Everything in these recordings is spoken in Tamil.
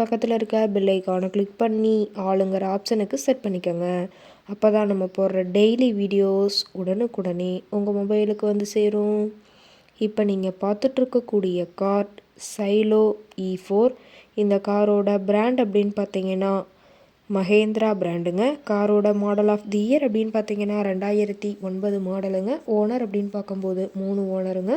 பக்கத்தில் இருக்க பெல் ஐக்கானை கிளிக் பண்ணி ஆளுங்கிற ஆப்ஷனுக்கு செட் பண்ணிக்கோங்க. அப்போ தான் நம்ம போடுற டெய்லி வீடியோஸ் உடனுக்குடனே உங்கள் மொபைலுக்கு வந்து சேரும். இப்போ நீங்கள் பார்த்துட்ருக்கக்கூடிய car Xylo E e four இந்த காரோட பிராண்ட் அப்படின்னு பார்த்தீங்கன்னா மகேந்திரா பிராண்டுங்க காரோட மாடல் ஆஃப் தி இயர் அப்படின்னு பார்த்தீங்கன்னா ரெண்டாயிரத்தி ஒன்பது மாடலுங்க ஓனர் அப்படின்னு பார்க்கும்போது மூணு ஓனருங்க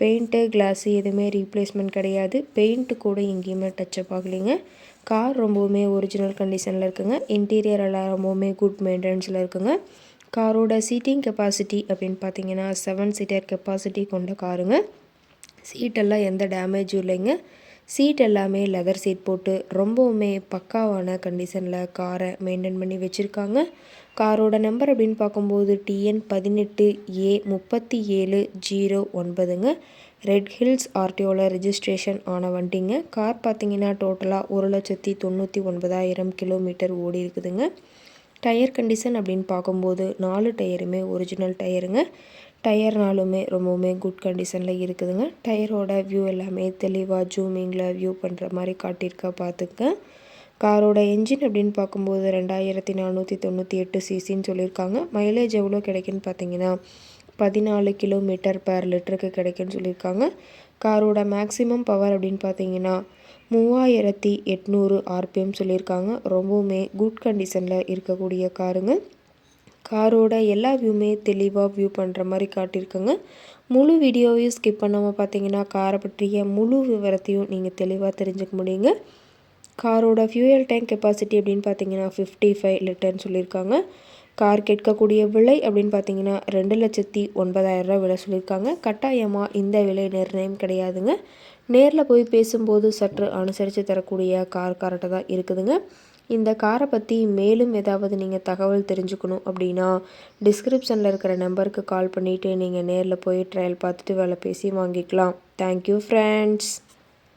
பெயிண்ட்டு கிளாஸு எதுவுமே ரீப்ளேஸ்மெண்ட் கிடையாது. பெயிண்ட்டு கூட எங்கேயுமே டச்சப் ஆகலைங்க. கார் ரொம்பவுமே ஒரிஜினல் கண்டிஷனில் இருக்குங்க. இன்டீரியர் எல்லாம் ரொம்பவுமே குட் மெயின்டெனன்ஸில் இருக்குங்க. காரோட சீட்டிங் கெப்பாசிட்டி அப்படின்னு பார்த்தீங்கன்னா செவன் சீட்டர் கெப்பாசிட்டி கொண்ட காருங்க. சீட்டெல்லாம் எந்த டேமேஜும் இல்லைங்க. சீட் எல்லாமே லெதர் சீட் போட்டு ரொம்பவுமே பக்காவான கண்டிஷனில் காரை மெயின்டைன் பண்ணி வச்சுருக்காங்க. காரோட நம்பர் அப்படின்னு பார்க்கும்போது டிஎன் பதினெட்டு ஏ முப்பத்தி ஏழு ஜீரோ ஒன்பதுங்க. ரெட் ஹில்ஸ் ஆர்டிஓவில் ரிஜிஸ்ட்ரேஷன் ஆன வண்டிங்க. கார் பார்த்தீங்கன்னா டோட்டலாக ஒரு லட்சத்தி தொண்ணூற்றி ஒன்பதாயிரம் கிலோமீட்டர் ஓடி இருக்குதுங்க. டயர் கண்டிஷன் அப்படின்னு பார்க்கும்போது நாலு டயருமே ஒரிஜினல் டயருங்க. டயர்னாலுமே ரொம்பவுமே குட் கண்டிஷனில் இருக்குதுங்க. டயரோட வியூ எல்லாமே தெளிவாக ஜூமிங்கில் வியூ பண்ணுற மாதிரி காட்டியிருக்கா பார்த்துக்க காரோட என்ஜின் அப்படின்னு பார்க்கும்போது ரெண்டாயிரத்தி நானூற்றி தொண்ணூற்றி எட்டு சிசின்னு சொல்லியிருக்காங்க. மைலேஜ் எவ்வளோ கிடைக்குன்னு பார்த்தீங்கன்னா பதினாலு கிலோமீட்டர் பர் லிட்டருக்கு கிடைக்குன்னு சொல்லியிருக்காங்க. காரோட மேக்ஸிமம் பவர் அப்படின்னு பார்த்தீங்கன்னா மூவாயிரத்தி எட்நூறு ஆர்பிஎம் சொல்லியிருக்காங்க. ரொம்பவுமே குட் கண்டிஷனில் இருக்கக்கூடிய காருங்க. காரோட எல்லா வியூமே தெளிவாக வியூ பண்ணுற மாதிரி காட்டியிருக்கோங்க. முழு வீடியோவையும் ஸ்கிப் பண்ணாமல் பார்த்தீங்கன்னா காரை பற்றிய முழு விவரத்தையும் நீங்கள் தெளிவாக தெரிஞ்சுக்க முடியுங்க. காரோட ஃபியூயல் டேங்க் கெப்பாசிட்டி அப்படின்னு பார்த்தீங்கன்னா ஃபிஃப்டி ஃபைவ் லிட்டர்னு சொல்லியிருக்காங்க. கார் கேட்கக்கூடிய விலை அப்படின்னு பார்த்தீங்கன்னா ரெண்டு லட்சத்தி ஒன்பதாயிரரூபா விலை சொல்லியிருக்காங்க. கட்டாயமாக இந்த விலை நிர்ணயம் கிடையாதுங்க. நேரில் போய் பேசும்போது சற்று அனுசரித்து தரக்கூடிய கார் கார்ட்டை தான் இருக்குதுங்க. இந்த காரை பற்றி மேலும் ஏதாவது நீங்கள் தகவல் தெரிஞ்சுக்கணும் அப்படின்னா டிஸ்கிரிப்ஷனில் இருக்கிற நம்பருக்கு கால் பண்ணிவிட்டு நீங்கள் நேரில் போய் ட்ரையல் பார்த்துட்டு வேலை பேசி வாங்கிக்கலாம். Thank you friends